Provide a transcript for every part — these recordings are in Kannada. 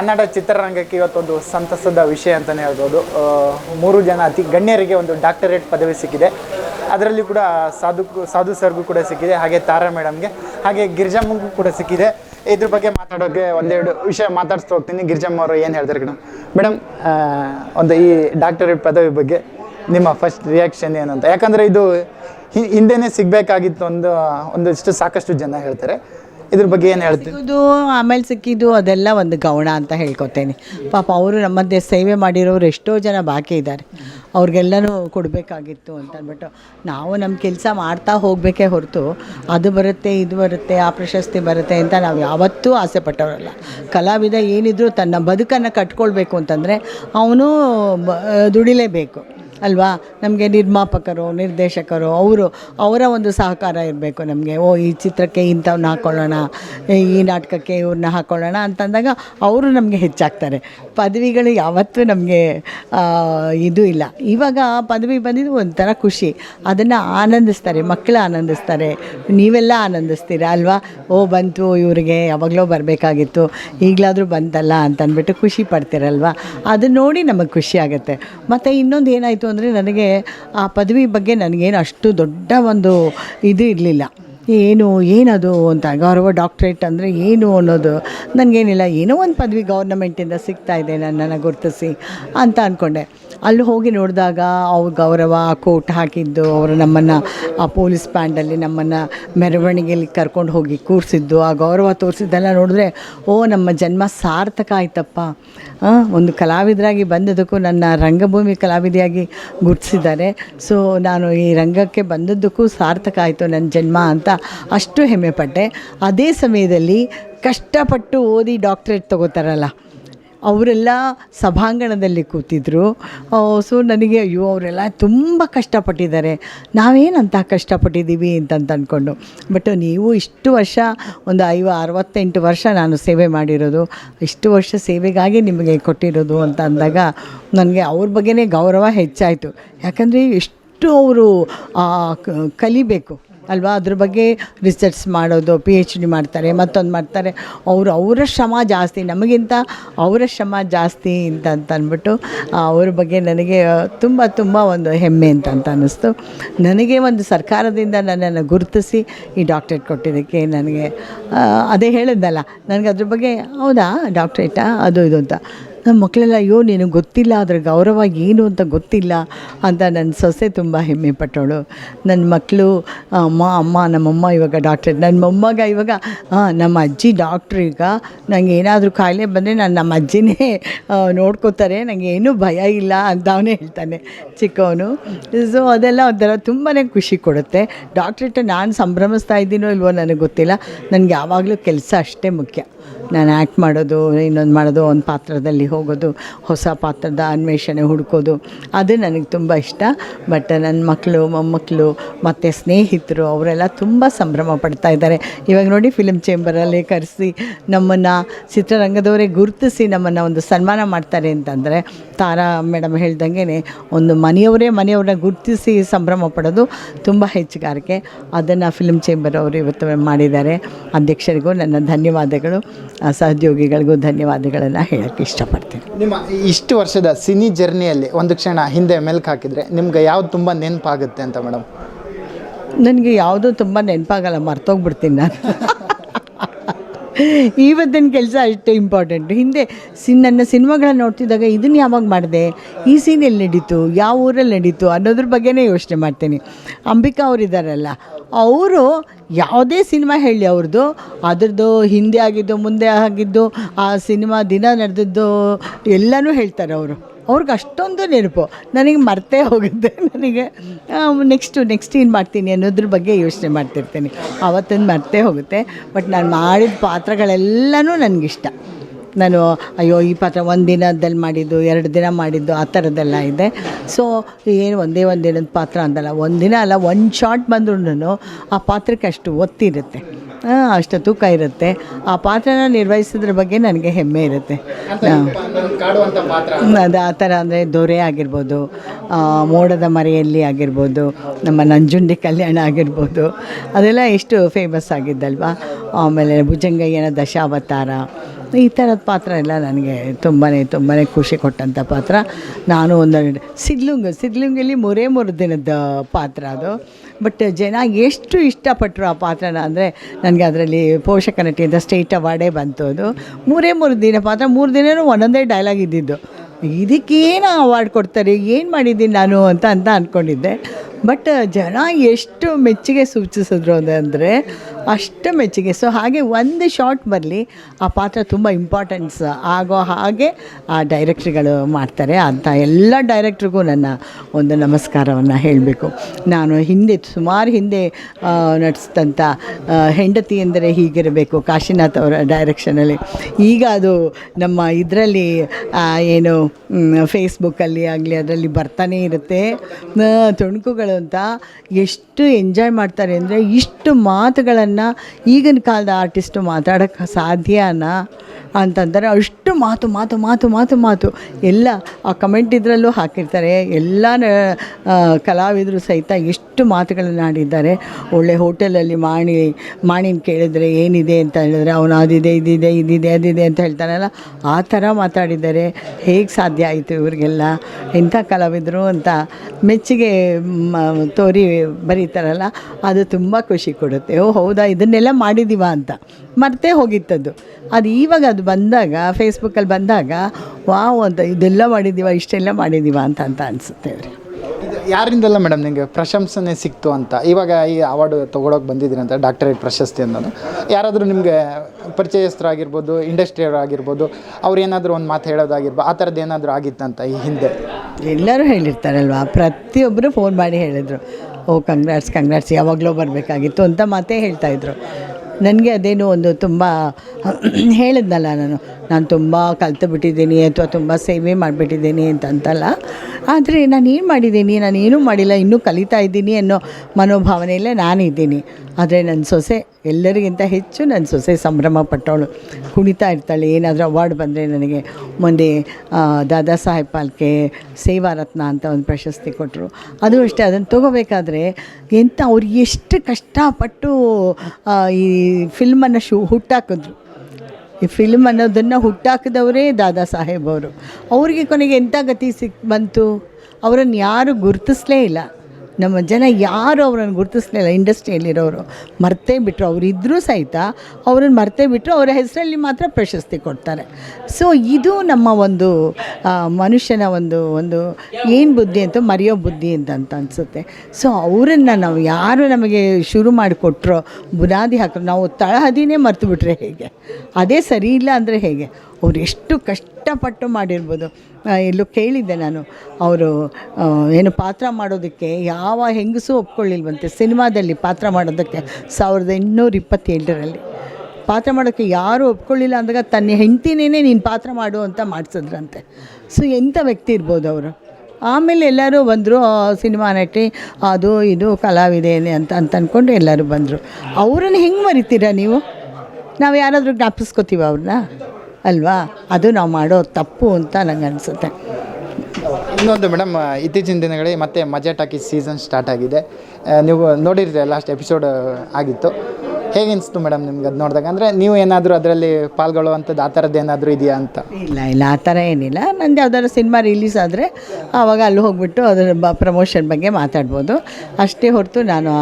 ಕನ್ನಡ ಚಿತ್ರರಂಗಕ್ಕೆ ಇವತ್ತೊಂದು ಸಂತಸದ ವಿಷಯ ಅಂತಲೇ ಹೇಳ್ಬೋದು. ಮೂರು ಜನ ಅತಿ ಗಣ್ಯರಿಗೆ ಒಂದು ಡಾಕ್ಟರೇಟ್ ಪದವಿ ಸಿಕ್ಕಿದೆ. ಅದರಲ್ಲಿ ಕೂಡ ಸಾಧು ಸಾಧು ಸರ್ಗೂ ಕೂಡ ಸಿಕ್ಕಿದೆ, ಹಾಗೆ ತಾರಾ ಮೇಡಮ್ಗೆ, ಹಾಗೆ ಗಿರಿಜಮ್ಮಗೂ ಕೂಡ ಸಿಕ್ಕಿದೆ. ಇದ್ರ ಬಗ್ಗೆ ಮಾತಾಡೋಕ್ಕೆ ಒಂದೆರಡು ವಿಷಯ ಮಾತಾಡ್ಸ್ತಾ ಹೋಗ್ತೀನಿ. ಗಿರಿಜಮ್ಮ ಅವರು ಏನು ಹೇಳ್ತಾರೆ ಮೇಡಮ್ ಮೇಡಮ್ ಒಂದು ಈ ಡಾಕ್ಟರೇಟ್ ಪದವಿ ಬಗ್ಗೆ ನಿಮ್ಮ ಫಸ್ಟ್ ರಿಯಾಕ್ಷನ್ ಏನು ಅಂತ. ಯಾಕಂದರೆ ಇದು ಹಿಂದೆನೇ ಸಿಗಬೇಕಾಗಿತ್ತು ಒಂದು, ಒಂದಿಷ್ಟು ಸಾಕಷ್ಟು ಜನ ಹೇಳ್ತಾರೆ. ಇದ್ರ ಬಗ್ಗೆ ಏನು ಹೇಳ್ತೀವಿ ಇದು ಆಮೇಲೆ ಸಿಕ್ಕಿದ್ದು ಅದೆಲ್ಲ ಒಂದು ಗೌಣ ಅಂತ ಹೇಳ್ಕೊತೇನೆ. ಪಾಪ ಅವರು ನಮ್ಮ ಮಧ್ಯೆ ಸೇವೆ ಮಾಡಿರೋರು ಎಷ್ಟೋ ಜನ ಬಾಕಿ ಇದ್ದಾರೆ. ಅವ್ರಿಗೆಲ್ಲನೂ ಕೊಡಬೇಕಾಗಿತ್ತು ಅಂತ ಅಂದ್ಬಿಟ್ಟು ನಾವು ನಮ್ಮ ಕೆಲಸ ಮಾಡ್ತಾ ಹೋಗಬೇಕೇ ಹೊರತು ಅದು ಬರುತ್ತೆ, ಇದು ಬರುತ್ತೆ, ಆ ಪ್ರಶಸ್ತಿ ಬರುತ್ತೆ ಅಂತ ನಾವು ಯಾವತ್ತೂ ಆಸೆ ಪಟ್ಟವರಲ್ಲ ಕಲಾವಿದ ಏನಿದ್ರು ತನ್ನ ಬದುಕನ್ನು ಕಟ್ಕೊಳ್ಬೇಕು ಅಂತಂದರೆ ಅವನು ದುಡಿಲೇಬೇಕು. ಅಲ್ವಾ? ನಮಗೆ ನಿರ್ಮಾಪಕರು, ನಿರ್ದೇಶಕರು, ಅವರು, ಅವರ ಒಂದು ಸಹಕಾರ ಇರಬೇಕು ನಮಗೆ. ಓ, ಈ ಚಿತ್ರಕ್ಕೆ ಇಂಥವ್ನ ಹಾಕ್ಕೊಳ್ಳೋಣ ಈ ನಾಟಕಕ್ಕೆ ಇವ್ರನ್ನ ಹಾಕ್ಕೊಳ್ಳೋಣ ಅಂತಂದಾಗ ಅವರು ನಮಗೆ ಹೆಚ್ಚಾಗ್ತಾರೆ. ಪದವಿಗಳು ಯಾವತ್ತೂ ನಮಗೆ ಇದು ಇಲ್ಲ. ಇವಾಗ ಪದವಿ ಬಂದಿದ್ದು ಒಂಥರ ಖುಷಿ. ಅದನ್ನು ಆನಂದಿಸ್ತಾರೆ ಮಕ್ಕಳು ಆನಂದಿಸ್ತಾರೆ. ನೀವೆಲ್ಲ ಆನಂದಿಸ್ತೀರಾ ಅಲ್ವಾ? ಓ, ಬಂತು, ಇವರಿಗೆ ಯಾವಾಗಲೋ ಬರಬೇಕಾಗಿತ್ತು, ಈಗಲಾದರೂ ಬಂತಲ್ಲ ಅಂತಂದ್ಬಿಟ್ಟು ಖುಷಿ ಪಡ್ತೀರಲ್ವಾ? ಅದನ್ನ ನೋಡಿ ನಮಗೆ ಖುಷಿ ಆಗುತ್ತೆ. ಮತ್ತು ಇನ್ನೊಂದು ಏನಾಯಿತು ಅಂದರೆ ನನಗೆ ಆ ಪದವಿ ಬಗ್ಗೆ ನನಗೇನು ಅಷ್ಟು ದೊಡ್ಡ ಒಂದು ಇದು ಇರಲಿಲ್ಲ. ಏನು, ಏನದು ಅಂತ ಗೌರವ ಡಾಕ್ಟ್ರೇಟ್ ಅಂದರೆ ಏನು ಅನ್ನೋದು ನನಗೇನಿಲ್ಲ. ಏನೋ ಒಂದು ಪದವಿ ಗೌರ್ನಮೆಂಟಿಂದ ಸಿಗ್ತಾಯಿದೆ ನನ್ನನ್ನು ಗುರುತಿಸಿ ಅಂತ ಅಂದ್ಕೊಂಡೆ ಅಲ್ಲಿ ಹೋಗಿ ನೋಡಿದಾಗ ಅವ್ರ ಗೌರವ, ಕೋಟ್ ಹಾಕಿದ್ದು, ಅವರು ನಮ್ಮನ್ನು, ಆ ಪೊಲೀಸ್ ಬ್ಯಾಂಡಲ್ಲಿ ನಮ್ಮನ್ನು ಮೆರವಣಿಗೆಯಲ್ಲಿ ಕರ್ಕೊಂಡು ಹೋಗಿ ಕೂರಿಸಿದ್ದು, ಆ ಗೌರವ ತೋರಿಸಿದ್ದೆಲ್ಲ ನೋಡಿದ್ರೆ, ಓ, ನಮ್ಮ ಜನ್ಮ ಸಾರ್ಥಕ ಆಯ್ತಪ್ಪ. ಒಂದು ಕಲಾವಿದರಾಗಿ ಬಂದದಕ್ಕೂ ನನ್ನ ರಂಗಭೂಮಿ ಕಲಾವಿದೆಯಾಗಿ ಗುರುತಿಸಿದ್ದಾರೆ. ಸೊ, ನಾನು ಈ ರಂಗಕ್ಕೆ ಬಂದದ್ದಕ್ಕೂ ಸಾರ್ಥಕ ಆಯಿತು ನನ್ನ ಜನ್ಮ ಅಂತ ಅಷ್ಟು ಹೆಮ್ಮೆ ಪಟ್ಟೆ ಅದೇ ಸಮಯದಲ್ಲಿ ಕಷ್ಟಪಟ್ಟು ಓದಿ ಡಾಕ್ಟ್ರೇಟ್ ತಗೋತಾರಲ್ಲ ಅವರೆಲ್ಲ ಸಭಾಂಗಣದಲ್ಲಿ ಕೂತಿದ್ರು. ಸೊ ನನಗೆ ಅಯ್ಯೋ, ಅವರೆಲ್ಲ ತುಂಬ ಕಷ್ಟಪಟ್ಟಿದ್ದಾರೆ. ನಾವೇನಂತ ಕಷ್ಟಪಟ್ಟಿದ್ದೀವಿ ಅಂತಂತ ಅಂದ್ಕೊಂಡು ಬಟ್ ನೀವು ಇಷ್ಟು ವರ್ಷ, ಒಂದು ಐವ, ಅರವತ್ತೆಂಟು ವರ್ಷ ನಾನು ಸೇವೆ ಮಾಡಿರೋದು, ಇಷ್ಟು ವರ್ಷ ಸೇವೆಗಾಗಿ ನಿಮಗೆ ಕೊಟ್ಟಿರೋದು ಅಂತ ಅಂದಾಗ ನನಗೆ ಅವ್ರ ಬಗ್ಗೆನೇ ಗೌರವ ಹೆಚ್ಚಾಯಿತು. ಯಾಕಂದರೆ ಎಷ್ಟು ಅವರು ಕಲಿಬೇಕು. ಅಲ್ವಾ? ಅದ್ರ ಬಗ್ಗೆ ರಿಸರ್ಚ್ ಮಾಡೋದು ಪಿ ಎಚ್ ಡಿ ಮಾಡ್ತಾರೆ, ಮತ್ತೊಂದು ಮಾಡ್ತಾರೆ. ಅವರು ಅವರ ಶ್ರಮ ಜಾಸ್ತಿ. ನಮಗಿಂತ ಅವರ ಶ್ರಮ ಜಾಸ್ತಿ ಅಂತ ಅಂದ್ಬಿಟ್ಟು ಅವ್ರ ಬಗ್ಗೆ ನನಗೆ ತುಂಬ ತುಂಬ ಒಂದು ಹೆಮ್ಮೆ ಅಂತ ಅಂತ ಅನ್ನಿಸ್ತು. ನನಗೆ ಒಂದು ಸರ್ಕಾರದಿಂದ ನನ್ನನ್ನು ಗುರುತಿಸಿ ಈ ಡಾಕ್ಟ್ರೇಟ್ ಕೊಟ್ಟಿದ್ದಕ್ಕೆ ನನಗೆ ಅದೇ ಹೇಳಿದ್ನಲ್ಲ. ನನಗೆ ಅದ್ರ ಬಗ್ಗೆ, ಹೌದಾ? ಡಾಕ್ಟ್ರೇಟಾ ಅದು, ಇದು ಅಂತ. ನಮ್ಮ ಮಕ್ಕಳೆಲ್ಲ, ಅಯ್ಯೋ, ನಿನಗೆ ಗೊತ್ತಿಲ್ಲ, ಅದ್ರ ಗೌರವ ಏನು ಅಂತ ಗೊತ್ತಿಲ್ಲ ಅಂತ ನನ್ನ ಸೊಸೆ ತುಂಬ ಹೆಮ್ಮೆ ಪಟ್ಟವಳು. ನನ್ನ ಮಕ್ಕಳು ಅಮ್ಮ ಅಮ್ಮ, ನಮ್ಮಮ್ಮ ಇವಾಗ ಡಾಕ್ಟರ್ ನನ್ನ ಮೊಮ್ಮಗ ಇವಾಗ ಹಾಂ ನಮ್ಮ ಅಜ್ಜಿ ಡಾಕ್ಟ್ರ್ ಈಗ. ನಂಗೆ ಏನಾದರೂ ಕಾಯಿಲೆ ಬಂದರೆ ನಾನು ನಮ್ಮ ಅಜ್ಜಿನೇ ನೋಡ್ಕೋತಾರೆ ನನಗೆ ಏನೂ ಭಯ ಇಲ್ಲ ಅಂತ ಅವನೇ ಹೇಳ್ತಾನೆ ಚಿಕ್ಕವನು. ಸೊ ಅದೆಲ್ಲ ಒಂಥರ ತುಂಬಾ ಖುಷಿ ಕೊಡುತ್ತೆ. ಡಾಕ್ಟ್ರೇಟ್ ನಾನು ಸಂಭ್ರಮಿಸ್ತಾ ಇದ್ದೀನೋ ಇಲ್ವೋ ನನಗೆ ಗೊತ್ತಿಲ್ಲ. ನನಗೆ ಯಾವಾಗಲೂ ಕೆಲಸ ಅಷ್ಟೇ ಮುಖ್ಯ. ನಾನು ಆ್ಯಕ್ಟ್ ಮಾಡೋದು, ಇನ್ನೊಂದು ಮಾಡೋದು, ಒಂದು ಪಾತ್ರದಲ್ಲಿ ಹೋಗೋದು, ಹೊಸ ಪಾತ್ರದ ಅನ್ವೇಷಣೆ ಹುಡುಕೋದು, ಅದು ನನಗೆ ತುಂಬ ಇಷ್ಟ. ಬಟ್ ನನ್ನ ಮಕ್ಕಳು ಮೊಮ್ಮಕ್ಕಳು ಮತ್ತು ಸ್ನೇಹಿತರು ಅವರೆಲ್ಲ ತುಂಬ ಸಂಭ್ರಮ ಪಡ್ತಾ ಇದ್ದಾರೆ. ಇವಾಗ ನೋಡಿ ಫಿಲ್ಮ್ ಚೇಂಬರಲ್ಲಿ ಕರೆಸಿ ನಮ್ಮನ್ನು, ಚಿತ್ರರಂಗದವರೇ ಗುರುತಿಸಿ ನಮ್ಮನ್ನು ಒಂದು ಸನ್ಮಾನ ಮಾಡ್ತಾರೆ ಅಂತಂದರೆ, ತಾರಾ ಮೇಡಮ್ ಹೇಳ್ದಂಗೆ ಒಂದು ಮನೆಯವರೇ ಮನೆಯವ್ರನ್ನ ಗುರುತಿಸಿ ಸಂಭ್ರಮ ಪಡೋದು ತುಂಬ ಹೆಚ್ಚುಗಾರಿಕೆ ಅದನ್ನು ಫಿಲ್ಮ್ ಚೇಂಬರ್ ಅವರು ಇವತ್ತು ಮಾಡಿದ್ದಾರೆ. ಅಧ್ಯಕ್ಷರಿಗೂ ನನ್ನ ಧನ್ಯವಾದಗಳು. ಆ ಸಹೋದ್ಯೋಗಿಗಳಿಗೂ ಧನ್ಯವಾದಗಳನ್ನು ಹೇಳೋಕ್ಕೆ ಇಷ್ಟಪಡ್ತೀನಿ. ನಿಮ್ಮ ಇಷ್ಟು ವರ್ಷದ ಸಿನಿ ಜರ್ನಿಯಲ್ಲಿ ಒಂದು ಕ್ಷಣ ಹಿಂದೆ ಮೆಲ್ಕ್ ಹಾಕಿದರೆ ನಿಮ್ಗೆ ಯಾವ್ದು ತುಂಬ ನೆನಪಾಗುತ್ತೆ ಅಂತ ಮೇಡಮ್? ನನಗೆ ಯಾವುದೂ ತುಂಬ ನೆನಪಾಗಲ್ಲ ಮರ್ತೋಗ್ಬಿಡ್ತೀನಿ ನಾನು. ಇವತ್ತಿನ ಕೆಲಸ ಅಷ್ಟು ಇಂಪಾರ್ಟೆಂಟ್ ಹಿಂದೆ ಸಿನ್, ನನ್ನ ಸಿನಿಮಾಗಳನ್ನ ನೋಡ್ತಿದ್ದಾಗ ಇದನ್ನು ಯಾವಾಗ ಮಾಡಿದೆ? ಈ ಸೀನ್ ಎಲ್ಲಿ ನಡೀತು? ಯಾವ ಊರಲ್ಲಿ ನಡೀತು? ಅನ್ನೋದ್ರ ಬಗ್ಗೆನೇ ಯೋಚನೆ ಮಾಡ್ತೀನಿ. ಅಂಬಿಕಾ ಅವರಿದ್ದಾರಲ್ಲ ಅವರು ಯಾವುದೇ ಸಿನಿಮಾ ಹೇಳಿ ಅವ್ರದ್ದು ಅದ್ರದ್ದು ಹಿಂದೆ ಆಗಿದ್ದು, ಮುಂದೆ ಆಗಿದ್ದು, ಆ ಸಿನಿಮಾ ದಿನ ನಡೆದದ್ದು ಎಲ್ಲನೂ ಹೇಳ್ತಾರೆ ಅವರು. ಅವ್ರಿಗೆ ಅಷ್ಟೊಂದು ನೆನಪು. ನನಗೆ ಮರ್ತೇ ಹೋಗುತ್ತೆ ನನಗೆ. ನೆಕ್ಸ್ಟು ನೆಕ್ಸ್ಟ್ ಏನು ಮಾಡ್ತೀನಿ ಅನ್ನೋದ್ರ ಬಗ್ಗೆ ಯೋಚನೆ ಮಾಡ್ತಿರ್ತೀನಿ. ಆವತ್ತೊಂದು ಮರ್ತೇ ಹೋಗುತ್ತೆ. ಬಟ್ ನಾನು ಮಾಡಿದ ಪಾತ್ರಗಳೆಲ್ಲನೂ ನನಗಿಷ್ಟ. ನಾನು ಅಯ್ಯೋ ಈ ಪಾತ್ರ ಒಂದು ದಿನದಲ್ಲಿ ಮಾಡಿದ್ದು ಎರಡು ದಿನ ಮಾಡಿದ್ದು ಆ ಥರದ್ದೆಲ್ಲ ಇದೆ. ಸೊ ಏನು ಒಂದೇ ಒಂದು ದಿನದ ಪಾತ್ರ ಅಂತಲ್ಲ ಒಂದು ದಿನ ಅಲ್ಲ ಒಂದು ಶಾಟ್ ಬಂದ್ರೂ ಆ ಪಾತ್ರಕ್ಕೆ ಅಷ್ಟು ಒತ್ತಿರುತ್ತೆ. ಅಷ್ಟು ತೂಕ ಇರುತ್ತೆ. ಆ ಪಾತ್ರನ ನಿರ್ವಹಿಸೋದ್ರ ಬಗ್ಗೆ ನನಗೆ ಹೆಮ್ಮೆ ಇರುತ್ತೆ. ಅದು ಆ ಥರ ಅಂದರೆ ದೊರೆ ಆಗಿರ್ಬೋದು ಮೋಡದ ಮರೆಯಲ್ಲಿ ಆಗಿರ್ಬೋದು ನಮ್ಮ ನಂಜುಂಡಿ ಕಲ್ಯಾಣ ಆಗಿರ್ಬೋದು ಅದೆಲ್ಲ ಎಷ್ಟು ಫೇಮಸ್ ಆಗಿದ್ದಲ್ವಾ? ಆಮೇಲೆ ಭುಜಂಗಯ್ಯನ ದಶಾವತಾರ ಈ ಥರದ ಪಾತ್ರ ಎಲ್ಲ ನನಗೆ ತುಂಬಾ ತುಂಬಾ ಖುಷಿ ಕೊಟ್ಟಂಥ ಪಾತ್ರ. ನಾನು ಒಂದು ಸಿದ್ಲುಂಗ್, ಸಿದ್ಲುಂಗಲ್ಲಿ ಮೂರೇ ಮೂರು ದಿನದ ಪಾತ್ರ ಅದು. ಬಟ್ ಜನ ಎಷ್ಟು ಇಷ್ಟಪಟ್ಟರು ಆ ಪಾತ್ರನ ಅಂದರೆ ನನಗೆ ಅದರಲ್ಲಿ ಪೋಷಕ ನಟಿಯಿಂದ ಸ್ಟೇಟ್ ಅವಾರ್ಡೇ ಬಂತು ಅದು. ಮೂರೇ ಮೂರು ದಿನ ಪಾತ್ರ, ಮೂರು ದಿನವೂ ಒಂದೊಂದೇ ಡೈಲಾಗ್ ಇದ್ದಿದ್ದು. ಇದಕ್ಕೇನು ಅವಾರ್ಡ್ ಕೊಡ್ತಾರೆ, ಏನು ಮಾಡಿದ್ದೀನಿ ನಾನು ಅಂತ ಅಂತ ಅಂದ್ಕೊಂಡಿದ್ದೆ ಬಟ್ ಜನ ಎಷ್ಟು ಮೆಚ್ಚುಗೆ ಸೂಚಿಸಿದ್ರು ಅಂದರೆ ಅಷ್ಟು ಮೆಚ್ಚುಗೆ. ಸೊ ಹಾಗೆ ಒಂದು ಶಾರ್ಟ್ ಬರಲಿ, ಆ ಪಾತ್ರ ತುಂಬ ಇಂಪಾರ್ಟೆನ್ಸ್ ಆಗೋ ಹಾಗೆ, ಆ ಡೈರೆಕ್ಟ್ರುಗಳು ಮಾಡ್ತಾರೆ. ಅಂತ ಎಲ್ಲ ಡೈರೆಕ್ಟ್ರಿಗೂ ನನ್ನ ಒಂದು ನಮಸ್ಕಾರವನ್ನು ಹೇಳಬೇಕು. ನಾನು ಹಿಂದೆ, ಸುಮಾರು ಹಿಂದೆ ನಟಿಸಿದಂಥ ಹೆಂಡತಿ ಎಂದರೆ ಹೀಗಿರಬೇಕು. ಕಾಶಿನಾಥ್ ಅವರ ಡೈರೆಕ್ಷನಲ್ಲಿ ಈಗ ಅದು ನಮ್ಮ ಇದರಲ್ಲಿ ಏನು ಫೇಸ್ಬುಕ್ಕಲ್ಲಿ ಆಗಲಿ, ಅದರಲ್ಲಿ ಬರ್ತಾನೆ ಇರುತ್ತೆ. ತುಣುಕುಗಳು ಅಂತ ಎಷ್ಟು ಎಂಜಾಯ್ ಮಾಡ್ತಾರೆ ಅಂದರೆ ಇಷ್ಟು ಮಾತುಗಳನ್ನು ಈಗಿನ ಕಾಲದ ಆರ್ಟಿಸ್ಟು ಮಾತಾಡೋಕ್ಕೆ ಸಾಧ್ಯನಾ ಅಂತಂದರೆ ಅಷ್ಟು ಮಾತು ಮಾತು ಮಾತು ಮಾತು ಮಾತು ಎಲ್ಲ ಆ ಕಮೆಂಟ್ ಇದರಲ್ಲೂ ಹಾಕಿರ್ತಾರೆ. ಎಲ್ಲ ಕಲಾವಿದರು ಸಹಿತ ಎಷ್ಟು ಮಾತುಗಳನ್ನು ಆಡಿದ್ದಾರೆ. ಒಳ್ಳೆ ಹೋಟೆಲಲ್ಲಿ ಮಾಣಿ, ಮಾಣಿನ ಕೇಳಿದರೆ ಏನಿದೆ ಅಂತ ಹೇಳಿದ್ರೆ ಅವನು ಅದಿದೆ, ಇದಿದೆ ಇದಿದೆ, ಅದಿದೆ ಅಂತ ಹೇಳ್ತಾನಲ್ಲ. ಆ ಥರ ಮಾತಾಡಿದ್ದಾರೆ. ಹೇಗೆ ಸಾಧ್ಯ ಆಯಿತು ಇವ್ರಿಗೆಲ್ಲ? ಎಂಥ ಕಲಾವಿದರು ಅಂತ ಮೆಚ್ಚುಗೆ ತೋರಿ ಬರೀತಾರಲ್ಲ, ಅದು ತುಂಬ ಖುಷಿ ಕೊಡುತ್ತೆ. ಓ, ಹೌದಾ? ಇದನ್ನೆಲ್ಲ ಮಾಡಿದ್ದೀವ ಅಂತ. ಮರ್ತೇ ಹೋಗಿತ್ತದ್ದು ಅದು ಇವಾಗ ಅದು ಬಂದಾಗ ಫೇಸ್ಬುಕ್ಕಲ್ಲಿ ಬಂದಾಗ ವಾವ್ ಅಂತ ಇದೆಲ್ಲ ಮಾಡಿದ್ದೀವ ಇಷ್ಟೆಲ್ಲ ಮಾಡಿದ್ದೀವ ಅಂತ ಅಂತ ಅನಿಸುತ್ತೆ ಅವ್ರಿಗೆ. ಇದು ಯಾರಿಂದಲ್ಲ ಮೇಡಮ್ ನಿಮಗೆ ಪ್ರಶಂಸನೆ ಸಿಕ್ತು ಅಂತ? ಇವಾಗ ಈ ಅವಾರ್ಡ್ ತೊಗೊಳಕ್ಕೆ ಬಂದಿದ್ದೀರಿ ಅಂತ ಡಾಕ್ಟರೇಟ್ ಪ್ರಶಸ್ತಿ ಅನ್ನೋದು. ಯಾರಾದರೂ ನಿಮಗೆ ಪರಿಚಯಸ್ಥರಾಗಿರ್ಬೋದು ಇಂಡಸ್ಟ್ರಿಯವರು ಆಗಿರ್ಬೋದು ಅವ್ರು ಏನಾದರೂ ಒಂದು ಮಾತು ಹೇಳೋದಾಗಿರ್ಬೋದು ಆ ಥರದ್ದು ಏನಾದರೂ ಆಗಿತ್ತಂತ ಈ ಹಿಂದೆ? ಎಲ್ಲರೂ ಹೇಳಿರ್ತಾರಲ್ವ? ಪ್ರತಿಯೊಬ್ಬರು ಫೋನ್ ಮಾಡಿ ಹೇಳಿದರು. ಓ ಕಂಗ್ರಾಟ್ಸ್ ಕಂಗ್ರಾಟ್ಸ್ ಯಾವಾಗಲೂ ಬರಬೇಕಾಗಿತ್ತು ಅಂತ ಮಾತೇ ಹೇಳ್ತಾಯಿದ್ರು ನನಗೆ ಅದೇನು ಒಂದು ತುಂಬ ಹೇಳಿದ್ನಲ್ಲ ನಾನು. ನಾನು ತುಂಬ ಕಲಿತು ಬಿಟ್ಟಿದ್ದೀನಿ ಅಥವಾ ತುಂಬ ಸೇವೆ ಮಾಡಿಬಿಟ್ಟಿದ್ದೀನಿ ಅಂತಂತಲ್ಲ ಆದರೆ ನಾನು ಏನು ಮಾಡಿದ್ದೀನಿ, ನಾನು ಏನೂ ಮಾಡಿಲ್ಲ, ಇನ್ನೂ ಕಲಿತಾ ಇದ್ದೀನಿ ಅನ್ನೋ ಮನೋಭಾವನೆಯಲ್ಲೇ ನಾನಿದ್ದೀನಿ. ಆದರೆ ನನ್ನ ಸೊಸೆ, ಎಲ್ಲರಿಗಿಂತ ಹೆಚ್ಚು ನನ್ನ ಸೊಸೆ ಸಂಭ್ರಮ ಪಟ್ಟವಳು. ಕುಣಿತಾ ಇರ್ತಾಳೆ, ಏನಾದರೂ ಅವಾರ್ಡ್ ಬಂದರೆ ನನಗೆ. ಮುಂದೆ ದಾದಾ ಸಾಹೇಬ್ ಪಾಲ್ಕೆ ಸೇವಾರತ್ನ ಅಂತ ಒಂದು ಪ್ರಶಸ್ತಿ ಕೊಟ್ಟರು ಅದು ಅಷ್ಟೇ ಅದನ್ನು ತೊಗೋಬೇಕಾದ್ರೆ ಎಂಥ ಅವ್ರು ಎಷ್ಟು ಕಷ್ಟಪಟ್ಟು ಈ ಫಿಲ್ಮನ್ನು ಶೂ ಹುಟ್ಟಾಕಿದ್ರು. ಈ ಫಿಲ್ಮ್ ಅನ್ನೋದನ್ನು ಹುಟ್ಟಾಕಿದವರೇ ದಾದಾ ಸಾಹೇಬ್ ಅವರು. ಅವರಿಗೆ ಕೊನೆಗೆ ಎಂಥ ಗತಿ ಸಿಕ್ ಬಂತು? ಅವರನ್ನು ಯಾರು ಗುರುತಿಸಲೇ ಇಲ್ಲ. ನಮ್ಮ ಜನ ಯಾರು ಅವರನ್ನು ಗುರುತಿಸ್ಲಿಲ್ಲ, ಇಂಡಸ್ಟ್ರಿಯಲ್ಲಿರೋರು. ಮರ್ತೇ ಬಿಟ್ಟರು ಅವ್ರು ಇದ್ದರೂ ಸಹಿತ ಅವ್ರನ್ನ ಮರ್ತೇ ಬಿಟ್ಟರು ಅವರ ಹೆಸರಲ್ಲಿ ಮಾತ್ರ ಪ್ರಶಸ್ತಿ ಕೊಡ್ತಾರೆ. ಸೊ ಇದು ನಮ್ಮ ಒಂದು ಮನುಷ್ಯನ ಒಂದು ಒಂದು ಏನು ಬುದ್ಧಿ ಅಂತ ಮರೆಯೋ ಬುದ್ಧಿ ಅಂತ ಅಂತ ಅನಿಸುತ್ತೆ. ಸೊ ಅವರನ್ನು ನಾವು ಯಾರು ನಮಗೆ ಶುರು ಮಾಡಿಕೊಟ್ರೋ, ಬುನಾದಿ ಹಾಕಿದ್ರು ನಾವು ತಳಹದಿನೇ ಮರ್ತು ಬಿಟ್ರೆ ಹೇಗೆ? ಅದೇ ಸರಿ ಇಲ್ಲ ಅಂದರೆ ಹೇಗೆ? ಅವ್ರು ಎಷ್ಟು ಕಷ್ಟಪಟ್ಟು ಮಾಡಿರ್ಬೋದು. ಎಲ್ಲೂ ಕೇಳಿದ್ದೆ ನಾನು. ಅವರು ಏನು ಪಾತ್ರ ಮಾಡೋದಕ್ಕೆ ಯಾವ ಹೆಂಗಸು ಒಪ್ಕೊಳ್ಳಿಲ್ವಂತೆ ಸಿನಿಮಾದಲ್ಲಿ ಪಾತ್ರ ಮಾಡೋದಕ್ಕೆ ಸಾವಿರದ ಎಂಟುನೂರ ಇಪ್ಪತ್ತೇಳರಲ್ಲಿ ಪಾತ್ರ ಮಾಡೋಕ್ಕೆ ಯಾರೂ ಒಪ್ಕೊಳ್ಳಿಲ್ಲ ಅಂದಾಗ ತನ್ನ ಹೆಂಡ್ತಿನೇ ನೀನು ಪಾತ್ರ ಮಾಡು ಅಂತ ಮಾಡಿಸಿದ್ರಂತೆ. ಸೊ, ಎಂಥ ವ್ಯಕ್ತಿ ಇರ್ಬೋದು ಅವರು? ಆಮೇಲೆ ಎಲ್ಲರೂ ಬಂದರು ಸಿನಿಮಾ ನಟಿ, ಅದು ಇದು ಕಲಾವಿದೇನೆ ಅಂತ ಅಂತ ಅಂದ್ಕೊಂಡು ಎಲ್ಲರೂ ಬಂದರು. ಅವ್ರನ್ನ ಹೆಂಗೆ ಮರಿತೀರಾ ನೀವು? ನಾವು ಯಾರಾದರೂ ಜ್ಞಾಪಿಸ್ಕೋತೀವ ಅವ್ರನ್ನ? ಅಲ್ವಾ? ಅದು ನಾವು ಮಾಡೋ ತಪ್ಪು ಅಂತ ನಂಗೆ ಅನಿಸುತ್ತೆ. ಇನ್ನೊಂದು ಮೇಡಮ್ ಇತ್ತೀಚಿನ ದಿನಗಳಲ್ಲಿ ಮತ್ತೆ ಮಜಾ ಟಾಕಿ ಸೀಸನ್ ಸ್ಟಾರ್ಟ್ ಆಗಿದೆ. ನೀವು ನೋಡಿರ್ತೀರ ಲಾಸ್ಟ್ ಎಪಿಸೋಡ್ ಆಗಿತ್ತು. ಹೇಗೆ ಅನಿಸ್ತು ಮೇಡಮ್ ನಿಮ್ಗೆ ಅದು ನೋಡಿದಾಗ? ಅಂದರೆ ನೀವು ಏನಾದರೂ ಅದರಲ್ಲಿ ಪಾಲ್ಗೊಳ್ಳುವಂಥದ್ದು ಆ ಥರದ್ದು ಏನಾದರೂ ಇದೆಯಾ ಅಂತ? ಇಲ್ಲ ಇಲ್ಲ, ಆ ಥರ ಏನಿಲ್ಲ. ನಂದು ಯಾವ್ದಾದ್ರು ಸಿನಿಮಾ ರಿಲೀಸ್ ಆದರೆ ಆವಾಗ ಅಲ್ಲಿ ಹೋಗ್ಬಿಟ್ಟು ಅದರ ಬ ಪ್ರಮೋಷನ್ ಬಗ್ಗೆ ಮಾತಾಡ್ಬೋದು. ಅಷ್ಟೇ ಹೊರತು ನಾನು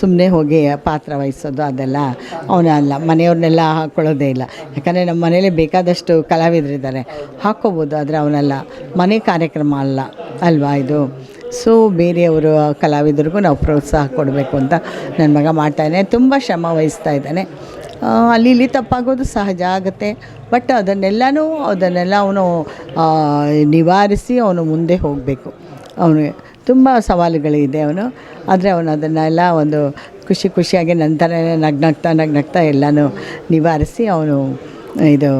ಸುಮ್ಮನೆ ಹೋಗಿ ಪಾತ್ರ ವಹಿಸೋದು ಅದೆಲ್ಲ ಅವನ ಅಲ್ಲ. ಮನೆಯವ್ರನ್ನೆಲ್ಲ ಹಾಕ್ಕೊಳ್ಳೋದೇ ಇಲ್ಲ. ಯಾಕಂದರೆ ನಮ್ಮ ಮನೇಲಿ ಬೇಕಾದಷ್ಟು ಕಲಾವಿದರಿದ್ದಾರೆ. ಹಾಕ್ಕೋಬೋದು, ಆದರೆ ಅವನಲ್ಲ. ಮನೆ ಕಾರ್ಯಕ್ರಮ ಅಲ್ಲ, ಅಲ್ವಾ ಇದು? ಸೊ ಬೇರೆಯವರು ಕಲಾವಿದರಿಗೂ ನಾವು ಪ್ರೋತ್ಸಾಹ ಕೊಡಬೇಕು ಅಂತ ನನ್ನ ಮಗ ಮಾಡ್ತಾಯಿದ್ದಾನೆ ತುಂಬ ಶ್ರಮ ವಹಿಸ್ತಾ ಇದ್ದಾನೆ. ಅಲ್ಲಿ ಇಲ್ಲಿ ತಪ್ಪಾಗೋದು ಸಹಜ ಆಗುತ್ತೆ. ಬಟ್ ಅದನ್ನೆಲ್ಲನೂ ಅದನ್ನೆಲ್ಲ ಅವನು ನಿವಾರಿಸಿ ಅವನು ಮುಂದೆ ಹೋಗಬೇಕು. ಅವನು ತುಂಬ ಸವಾಲುಗಳಿದೆ ಅವನು. ಆದರೆ ಅವನು ಅದನ್ನೆಲ್ಲ ಒಂದು ಖುಷಿ ಖುಷಿಯಾಗಿ ನಂತರ ನಗ್ನಗ್ತಾ ನಗ್ನಗ್ತಾ ಎಲ್ಲನೂ ನಿವಾರಿಸಿ ಅವನು ಇದು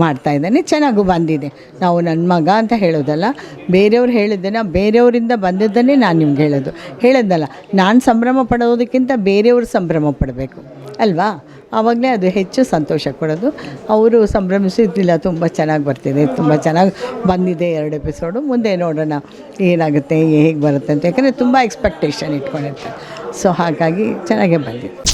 ಮಾಡ್ತಾ ಇದ್ದಾನೆ. ಚೆನ್ನಾಗೂ ಬಂದಿದೆ. ನಾವು ನನ್ನ ಮಗ ಅಂತ ಹೇಳೋದಲ್ಲ, ಬೇರೆಯವ್ರು ಹೇಳಿದ್ದನ್ನು ಬೇರೆಯವರಿಂದ ಬಂದಿದ್ದನ್ನೇ ನಾನು ನಿಮ್ಗೆ ಹೇಳೋದು. ಹೇಳೋದಲ್ಲ, ನಾನು ಸಂಭ್ರಮ ಪಡೋದಕ್ಕಿಂತ ಬೇರೆಯವರು ಸಂಭ್ರಮ ಪಡಬೇಕು, ಅಲ್ವಾ? ಆವಾಗಲೇ ಅದು ಹೆಚ್ಚು ಸಂತೋಷ ಕೊಡೋದು. ಅವರು ಸಂಭ್ರಮಿಸಿದ್ದಿಲ್ಲ, ತುಂಬ ಚೆನ್ನಾಗಿ ಬರ್ತಿದೆ, ತುಂಬ ಚೆನ್ನಾಗಿ ಬಂದಿದೆ ಎರಡು ಎಪಿಸೋಡು ಮುಂದೆ ನೋಡೋಣ ಏನಾಗುತ್ತೆ ಹೇಗೆ ಬರುತ್ತೆ ಅಂತ. ಯಾಕಂದರೆ ತುಂಬ ಎಕ್ಸ್ಪೆಕ್ಟೇಷನ್ ಇಟ್ಕೊಂಡಿರ್ತಾರೆ. ಸೊ ಹಾಗಾಗಿ ಚೆನ್ನಾಗೇ ಬಂದಿದೆ.